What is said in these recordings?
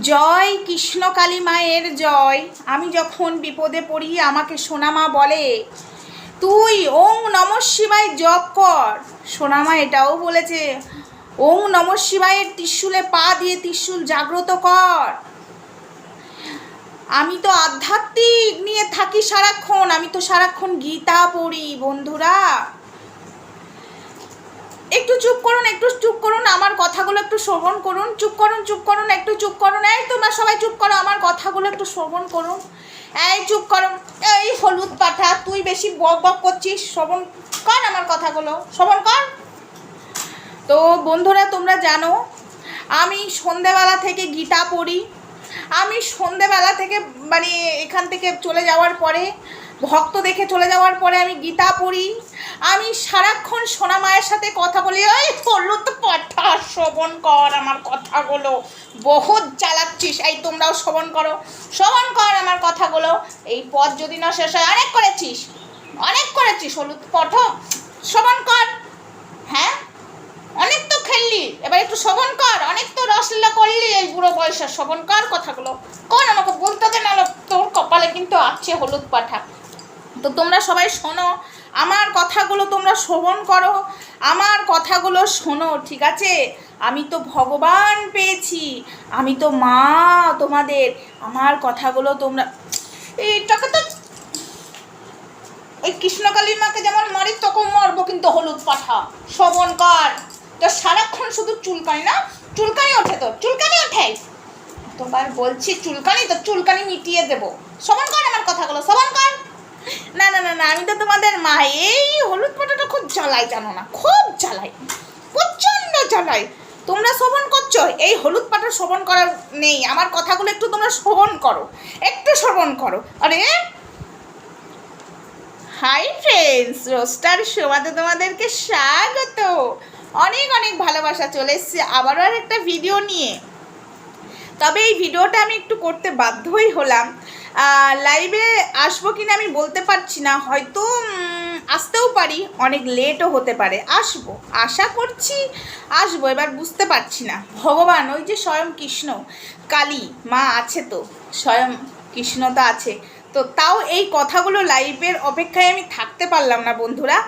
জয় কৃষ্ণকালী মায়ের জয়। আমি যখন বিপদে পড়ি, আমাকে সোনামা বলে, তুই ওং নম শিবায় জপ কর। সোনামা এটাও বলেছে, ওং নম শিবায়ের ত্রিশূলে পা দিয়ে ত্রিশূল জাগ্রত কর। আমি তো আধ্যাত্মিক নিয়ে থাকি সারাক্ষণ, আমি তো সারাক্ষণ গীতা পড়ি, বন্ধুরা। একটু চুপ করুন, একটু চুপ করুন, আমার কথাগুলো একটু শ্রবণ করুন। চুপ করুন চুপ করুন, একটু চুপ করুন। এই তোমরা সবাই চুপ করো, আমার কথাগুলো একটু শ্রবণ করুন। এই চুপ করুন এই হলুদ পাঠা তুই বেশি বক বক করছিস, শ্রবণ কর আমার কথাগুলো, শ্রবণ কর। তো বন্ধুরা, তোমরা জানো, আমি সন্ধেবেলা থেকে গীতা পড়ি। আমি সন্ধেবেলা থেকে মানে এখান থেকে চলে যাওয়ার পরে ভক্ত দেখে চলে যাওয়ার পরে আমি গীতা পড়ি। আমি সারাক্ষণ সোনা মায়ের সাথে কথা বলি ওই বলল তো পাঠা শ্রবণ কর আমার কথাগুলো। বহুত জ্বালাচ্ছিস, এই তোমরাও শ্রবণ করো শ্রবণ কর আমার কথাগুলো। এই পথ যদি না শেষ হয়, অনেক করেছিস অনেক করেছিস হলুদ পঠ শ্রবণ কর। হ্যাঁ অনেক তো খেললি, এবার একটু শ্রবণ কর, অনেক তো রসলীলা করলি, এই বুড়ো বয়সে শ্রবণ কর কথাগুলো। কর আমাকে বলতে দে না তোর কপালে কিন্তু আছে হলুদ পাঠা। তো তোমরা সবাই শোনো, আমার কথাগুলো তোমরা শ্রবণ করো, আমার কথাগুলো শোনো, ঠিক আছে? আমি তো ভগবান পেয়েছি, আমি তো মা তোমাদের, আমার কথাগুলো তোমরা এইটাকে তো ওই কৃষ্ণকালী মাকে যেমন মারি, তখন মারবো কিন্তু হলুদ পাঠা, শ্রবণ কর। তো সারাক্ষণ শুধু চুলকানি না, চুলকানি ওঠে তো, চুলকানি ওঠে। তোমার বলছি চুলকানি, তো চুলকানি মিটিয়ে দেবো। শ্রবণ কর আমার কথাগুলো, শ্রবণ কর। না না না না, আমি তো তোমাদের মা, এই হলুদ পাটাটা খুব জ্বালাই, জানো না, খুব জ্বালাই, প্রচণ্ড জ্বালাই। তোমরা শ্রবণ করছ? এই হলুদ পাটা শ্রবণ করার নেই, আমার কথাগুলো একটু তোমরা শ্রবণ করো, একটু শ্রবণ করো। আরে, হাই ফ্রেন্ডস, রোস্টার শোভাতে তোমাদেরকে স্বাগত। অনেক অনেক ভালোবাসা চলে এসছে, আবারও আর একটা ভিডিও নিয়ে। তবে এই ভিডিওটা আমি একটু করতে বাধ্যই হলাম। লাইভে আসব কিনা আমি বলতে পারছি না, হয়তো আসতেও পারি, অনেক লেটও হতে পারে। আসব, আশা করছি আসব, এবার বুঝতে পারছি না। ভগবান, ওই যে স্বয়ং কৃষ্ণ, কালী, মা আছে তো, স্বয়ং কৃষ্ণ তো আছে, তো তাও এই কথাগুলো লাইভের অপেক্ষায় আমি থাকতে পারলাম না, বন্ধুরা।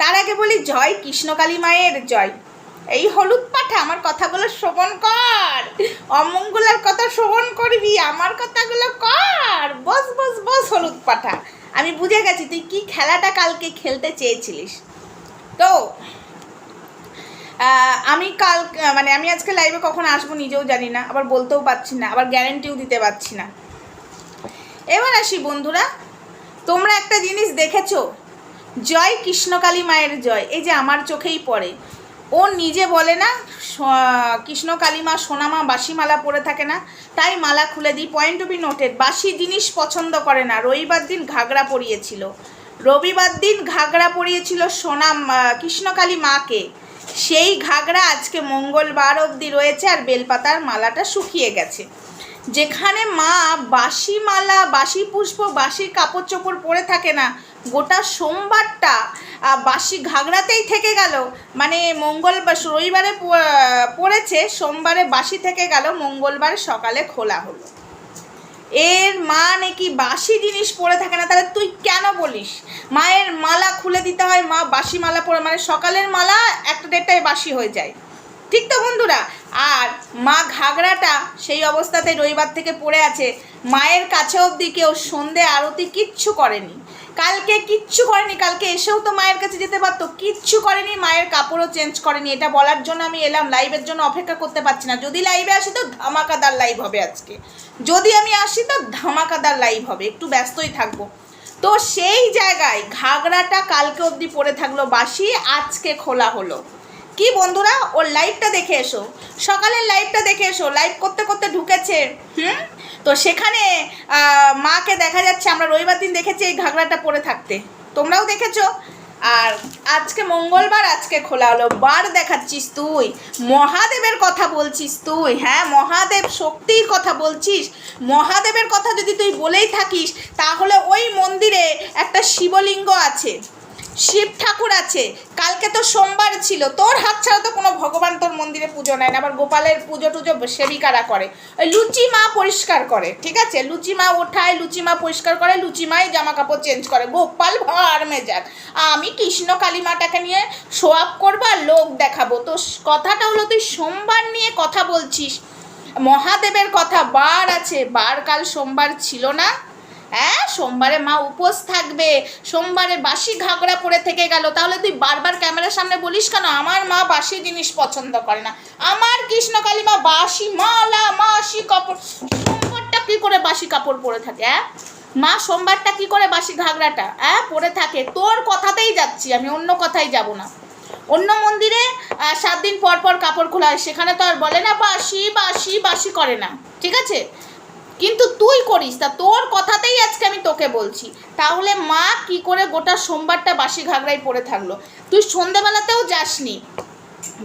তার আগে বলি, জয় কৃষ্ণকালী মায়ের জয়। এই হলুদ পাঠা আমার কথাগুলো শ্রবণ কর। অমঙ্গলার কথা শ্রবণ করবি, আমার কথাগুলো কর। বস বস বস, হলুদ পাঠা। আমি বুঝে গেছি তুই কি খেলাটা কালকে খেলতে চেয়েছিলিস। তো আমি কাল মানে আমি আজকে লাইভে কখন আসব নিজেও জানি না, আবার বলতেও পারছি না, আবার গ্যারেন্টিও দিতে পারছি না। এবার আসি বন্ধুরা, তোমরা একটা জিনিস দেখেছ? জয় কৃষ্ণকালী মায়ের জয়, এই যে আমার চোখেই পড়ে। ও নিজে বলে না, স- কৃষ্ণকালী মা সোনামা বাসি মালা পরে থাকে না, তাই মালা খুলে দিই। পয়েন্ট টু বি নোটেড বাসি জিনিস পছন্দ করে না। রবিবার দিন ঘাগরা পরিয়েছিল। রবিবার দিন ঘাগরা পরিয়েছিল সোনাম কৃষ্ণকালী মাকে। সেই ঘাগরা আজকে মঙ্গলবার অবধি রয়েছে আর বেলপাতার মালাটা শুকিয়ে গেছে। যেখানে মা বাসি মালা বাসি পুষ্প বাসি কাপড় চোপড় পরে থাকে না গোটা সোমবারটা বাসি ঘাগড়াতেই থেকে গেল। মানে মঙ্গলবার, রবিবারে পড়েছে, সোমবারে বাসি থেকে গেল, মঙ্গলবার সকালে খোলা হলো। এর মা নাকি বাসি জিনিস পরে থাকে না, তাহলে তুই কেন বলিস? মায়ের মালা খুলে দিতে হয়, মা বাসি মালা পরে মানে সকালের মালা একটা দেড়টায় বাসি হয়ে যায়। ঠিক তো বন্ধুরা? আর মা ঘাগরাটা সেই অবস্থাতে রবিবার থেকে পড়ে আছে। মায়ের কাছে অবধি কেউ সন্ধে আরতি কিচ্ছু করেনি। কালকে কিচ্ছু করেনি, কালকে এসেও তো মায়ের কাছে যেতে পারতো। কিচ্ছু করেনি, মায়ের কাপড়ও চেঞ্জ করেনি। এটা বলার জন্য আমি এলাম লাইভের জন্য অপেক্ষা করতে পারছি না। যদি লাইভে আসি তো ধামাকাদার লাইভ হবে আজকে। যদি আমি আসি তো ধামাকাদার লাইভ হবে, একটু ব্যস্তই থাকব। তো সেই জায়গায় ঘাগরাটা কালকে অবধি পরে থাকল বাসি, আজকে খোলা হলো। কি বন্ধুরা, ওর লাইভটা দেখে এসো। সকালের লাইভটা দেখে এসো। লাইভ করতে করতে ঢুকেছে, হুম? তো সেখানে মাকে দেখা যাচ্ছে? আমরা রবিবার দিন দেখেছি এই ঘাগড়াটা পরে থাকতে। তোমরাও দেখেছ? আর আজকে মঙ্গলবার, আজকে খোলা হলো। বার দেখাচ্ছিস তুই? মহাদেবের কথা বলছিস তুই? হ্যাঁ মহাদেব শক্তির কথা বলছিস। মহাদেবের কথা যদি তুই বলেই থাকিস, তাহলে ওই মন্দিরে একটা শিবলিঙ্গ আছে। শিব ঠাকুর আছে। কালকে তো সোমবার ছিল। তোর হাত ছাড়া তো কোনো ভগবান তোর মন্দিরে পুজো নেয় না। আবার গোপালের পুজো টুজো সেবিকারা করে। ওই লুচি মা পরিষ্কার করে, ঠিক আছে? লুচি মা ওঠায়, লুচি মা পরিষ্কার করে, লুচি মাই জামা কাপড় চেঞ্জ করে। গোপাল ভার মেজাক আমি কৃষ্ণ কালী মাটাকে নিয়ে শো আপ করব আর লোক দেখাবো। তো কথাটা হলো, তুই সোমবার নিয়ে কথা বলছিস। মহাদেবের কথা বার আছে। বার কাল সোমবার ছিল না। হ্যাঁ সোমবারে মা উপোস থাকবে, সোমবারে বাসি ঘাগরা পরে থেকে গেল। তাহলে তুই বারবার ক্যামেরার সামনে বলিস কেন? আমার মা বাসি জিনিস পছন্দ করে না। আমার কৃষ্ণকালী মা বাসি মালা, মাসি কাপড়। সোমবারটা কি করে বাসি কাপড় পরে থাকে হ্যাঁ? মা, সোমবারটা কি করে বাসি ঘাগরাটা হ্যাঁ পরে থাকে? তোর কথাতেই যাচ্ছি, আমি অন্য কথাই যাব না। অন্য মন্দিরে সাত দিন পর পর কাপড় খোলা হয়, সেখানে তো আর বলে না বাসি বাসি বাসি করে না। ঠিক আছে? কিন্তু তুই করিস তা তোর কথাতেই আজকে আমি তোকে বলছি। তাহলে মা কি করে গোটা সোমবারটা বাসি ঘাগরাই পড়ে থাকল? তুই সন্ধেবেলাতেও যাসনি।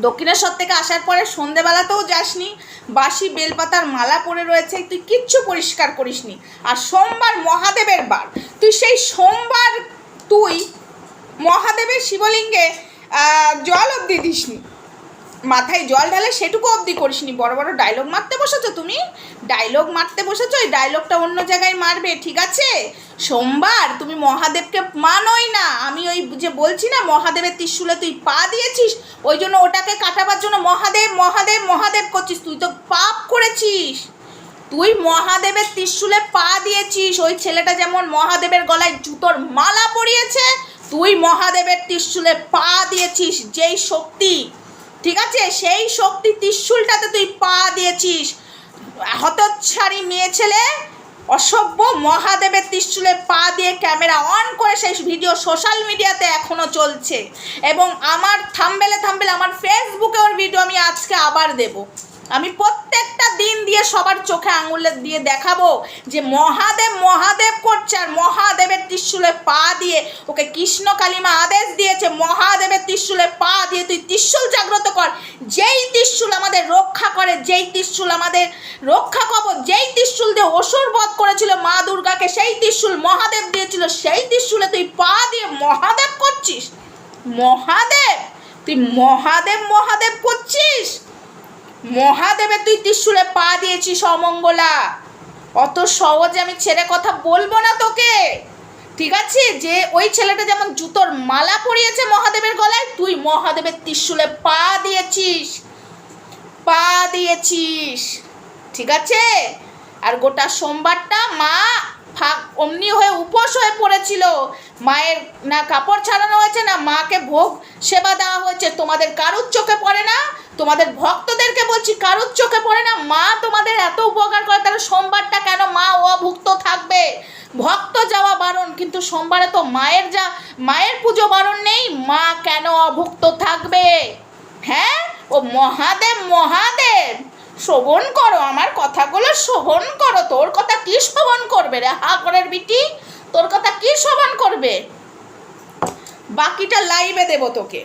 দক্ষিণেশ্বর থেকে আসার পরে সন্ধেবেলাতেও যাসনি। বাসি বেলপাতার মালা পরে রয়েছে, তুই কিচ্ছু পরিষ্কার করিসনি। আর সোমবার মহাদেবের বার। তুই সেই সোমবার তুই মহাদেবের শিবলিঙ্গে জল অব্দি দিসনি। মাথায় জল ঢালে সেটুকু অবধি করিসনি বড় বড় ডায়লগ মারতে বসেছো তুমি? ডায়লগ মারতে বসেছো? ওই ডায়লগটা অন্য জায়গায় মারবে, ঠিক আছে? সোমবার তুমি মহাদেবকে মানোই না। আমি ওই যে বলছি না, মহাদেবের ত্রিশুলে তুই পা দিয়েছিস, ওই জন্য ওটাকে কাটাবার জন্য মহাদেব মহাদেব মহাদেব করছিস, তুই তো পাপ করেছিস। তুই মহাদেবের ত্রিশুলে পা দিয়েছিস, ওই ছেলেটা যেমন মহাদেবের গলায় জুতোর মালা পরিয়েছে, তুই মহাদেবের ত্রিশুলে পা দিয়েছিস, যেই শক্তি। ঠিক আছে? সেই শক্তি ত্রিশুলটাতে তুই পা দিয়েছিস। হতচ্ছাড়ি মেয়ে ছেলে, অসভ্য মহাদেবের ত্রিশুলে পা দিয়ে ক্যামেরা অন করে সেই ভিডিও সোশ্যাল মিডিয়াতে এখনও চলছে। এবং আমার থাম্বেলে থাম্বেলে আমার ফেসবুকে ওর ভিডিও আমি আজকে আবার দেব। আমি প্রত্যেকটা দিন দিয়ে সবার চোখে আঙুলে দিয়ে দেখাবো যে মহাদেব মহাদেব করছে আর মহাদেবের ত্রিশুলে পা দিয়ে ওকে কৃষ্ণ কালিমা আদেশ দিয়েছে, মহাদেবের ত্রিশুলে পা দিয়ে তুই ত্রিশুল জাগ্রত কর। যেই ত্রিশুল আমাদের রক্ষা করে, যেই ত্রিশুল আমাদের রক্ষা কবচ যেই ত্রিশুল দিয়ে অসুর বধ করেছিল মা দুর্গাকে, সেই ত্রিশুল মহাদেব দিয়েছিল, সেই ত্রিশুলে তুই পা দিয়ে মহাদেব করছিস। মহাদেব, তুই মহাদেব মহাদেব করছিস? মহাদেবের তুই ত্রিশুলে পা দিয়েছিস, অমঙ্গলা। অত সহজে আমি ছেড়ে কথা বলব না তোকে। ঠিক আছে? যে ওই ছেলেটা যেমন জুতোর মালা পরিয়েছে মহাদেবের গলায়, তুই মহাদেবের ত্রিশুলে পা দিয়েছিস। পা দিয়েছিস। ঠিক আছে? আর গোটা সোমবারটা মা ফাঁক অমনি হয়ে উপোস হয়ে পড়েছিল। মায়ের না কাপড় ছাড়ানো হয়েছে, না মাকে ভোগ সেবা দেওয়া হয়েছে। তোমাদের কারুর চোখে পড়ে না? তোমাদের ভক্তদেরকে বলছি, কারুর চোখে পড়ে না? মা তোমাদের এত উপকার করে, তাহলে সোমবারটা কেন মা অভুক্ত থাকবে? ভক্ত যাওয়া বারণ, কিন্তু সোমবারে তো মায়ের যা, মায়ের পুজো বারণ নেই, মা কেন অভুক্ত থাকবে? হ্যাঁ? ও মহাদেব মহাদেব! শোভন করো আমার কথাগুলো, শোভন করো। তোর কথা কি শোভন করবে রে? হাকরের বিটি, তোর কথা কি শোভন করবে? বাকিটা লাইভে দেবো তোকে।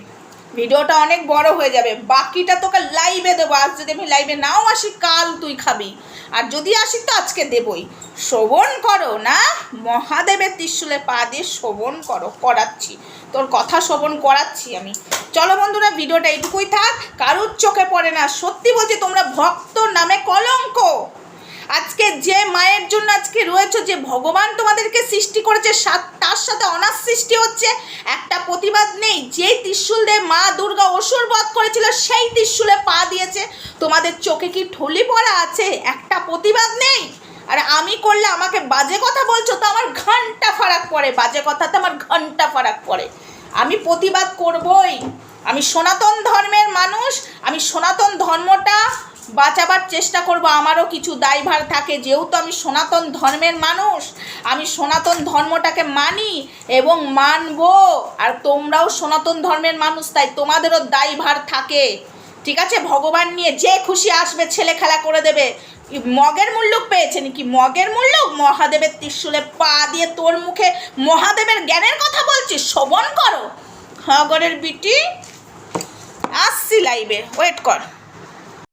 ভিডিওটা অনেক বড় হয়ে যাবে। বাকিটা তোকে লাইভে দেবো। আজ যদি আমি লাইভে নাও আসি, কাল তুই খাবি। আর যদি আসি, তো আজকে দেবই। শোভন করো না, মহাদেবের ত্রিশুলে পা দিয়ে শোভন করো, করাচ্ছি। তোর কথা শোভন করাচ্ছি আমি। চলো বন্ধুরা, ভিডিওটা এইটুকুই থাক। কারুর চোখে পড়ে না। সত্যি বলছি, তোমরা ভক্ত নামে কলঙ্ক। আজকে যে মায়ের জন্য আজকে রয়েছে, যে ভগবান তোমাদেরকে সৃষ্টি করেছে তার সাথে অনার সৃষ্টি হচ্ছে। একটা প্রতিবাদ নেই যে ত্রিশুল দিয়ে মা দুর্গা অসুর বধ করেছিল, সেই ত্রিশুলে পা দিয়েছে। তোমাদের চোখে কি ঠলি পড়া আছে? একটা প্রতিবাদ নেই? আর আমি করলে আমাকে বাজে কথা বলছো, তো আমার ঘণ্টা ফারাক পড়ে, বাজে কথাতে আমার ঘণ্টা ফারাক পড়ে। আমি প্রতিবাদ করবই। আমি সনাতন ধর্মের মানুষ, আমি সনাতন ধর্মটা বাঁচাবার চেষ্টা করব, আমারও কিছু দায়ভার থাকে। যেহেতু আমি সনাতন ধর্মের মানুষ, আমি সনাতন ধর্মটাকে মানি এবং মানবো। আর তোমরাও সনাতন ধর্মের মানুষ, তাই তোমাদেরও দায়ভার থাকে। ঠিক আছে? ভগবান নিয়ে যে খুশি আসবে, ছেলে খেলা করে দেবে। মগের মূল্য পেয়েছে নাকি? মগের মূল্য মহাদেবের ত্রিশুলে পা দিয়ে তোর মুখে মহাদেবের জ্ঞানের কথা বলছিস? শোভন করো। হগরের বিটি আসছি লাইভে ওয়েট কর।